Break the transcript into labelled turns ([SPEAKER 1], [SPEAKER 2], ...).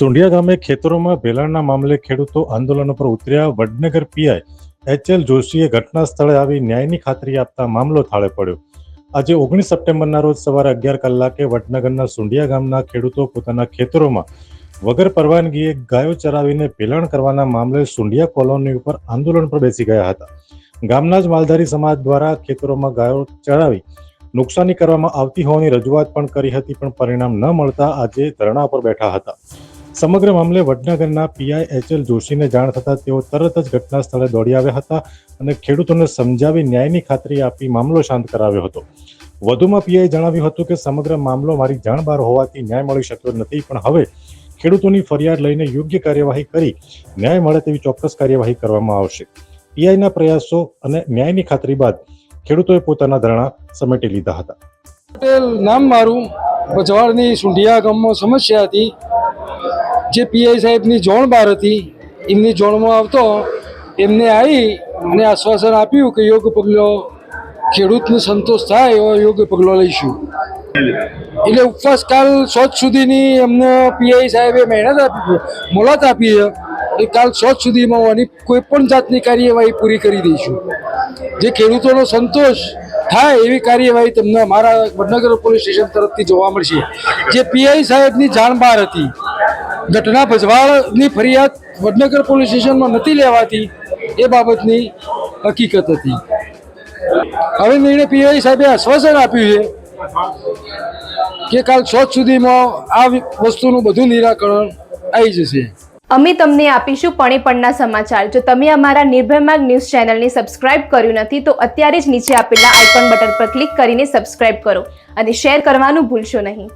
[SPEAKER 1] સુંઢિયા ગામે ખેતરોમાં ભેલાણના મામલે ખેડૂતો આંદોલન પર ઉતર્યા. વડનગર પીઆઈ એચ એલ જોશીએ ઘટના સ્થળે આવી ન્યાયની ખાતરી આપતા મામલો થાળે પડ્યો. આજે ઓગણીસ સપ્ટેમ્બરના રોજ સવારે અગિયાર કલાકે વડનગરના સુંઢિયા ગામના ખેડૂતો પોતાના ખેતરોમાં વગર પરવાનગીએ ગાયો ચરાવીને ભેલાણ કરવાના મામલે સુંઢિયા કોલોની ઉપર આંદોલન પર બેસી ગયા હતા. ગામના જ માલધારી સમાજ દ્વારા ખેતરોમાં ગાયો ચરાવી નુકસાની કરવામાં આવતી હોવાની રજૂઆત પણ કરી હતી પણ પરિણામ ન મળતા આજે ધરણા પર બેઠા હતા. સમગ્ર મામલે વડનગરના પીઆઈ એચ એલ જોશીને જાણ થતાં તેઓ તરત જ ઘટના સ્થળે દોડી આવ્યા હતા અને ખેડૂતોને સમજાવી ન્યાયની ખાતરી આપી મામલો શાંત કરાવ્યો હતો. વધુમાં પીઆઈ જણાવ્યું હતું કે સમગ્ર મામલો મારી જાણ બહાર હોવાથી ન્યાય મળી શક્યો નથી, પણ હવે ખેડૂતોની ફરિયાદ લઈને યોગ્ય કાર્યવાહી કરી ન્યાય મળે તેવી ચોક્કસ કાર્યવાહી કરવામાં આવશે. પીઆઈના પ્રયાસો અને ન્યાયની ખાતરી બાદ ખેડૂતોએ પોતાના ધરણા સમેટી લીધા હતા.
[SPEAKER 2] પટેલ, નામ મારું. બજવાડની સુંઢિયા ગામમાં સમસ્યા હતી. જે પીઆઈ સાહેબની જોણ બહાર હતી, એમની જોણમાં આવતો, એમને આવી અને આશ્વાસન આપ્યું કે યોગ્ય પગલો ખેડૂતને સંતોષ થાય એવો યોગ્ય પગલો લઈશું. એટલે ઉપવાસ કાલ સોચ સુધીની એમને પીઆઈ સાહેબે મહેનત આપી મોલાત આપી એ કાલ સોચ સુધીમાં આની કોઈ પણ જાતની કાર્યવાહી પૂરી કરી દઈશું. જે ખેડૂતોનો સંતોષ થાય એવી કાર્યવાહી તમને અમારા વડનગર પોલીસ સ્ટેશન તરફથી જોવા મળશે. જે પીઆઈ સાહેબની જાણ બહાર હતી ઘટના ભજવાળની ફરિયાદ વડનગર પોલીસ સ્ટેશનમાં નથી લેવાતી એ બાબતની હકીકત હતી. હવે નિર્ણય પીઆઈ સાહેબે આશ્વાસન આપ્યું છે કે કાલ છ સુધીમાં આ વસ્તુનું બધું નિરાકરણ આવી જશે.
[SPEAKER 3] અમે તમને આપીશું પણેપણના સમાચાર. જો તમે અમારા નિર્ભય ન્યૂઝ ચેનલને સબસ્ક્રાઇબ કર્યું નથી, તો અત્યારે જ નીચે આપેલા આઇકોન બટન પર ક્લિક કરીને સબસ્ક્રાઇબ કરો અને શેર કરવાનું ભૂલશો નહીં.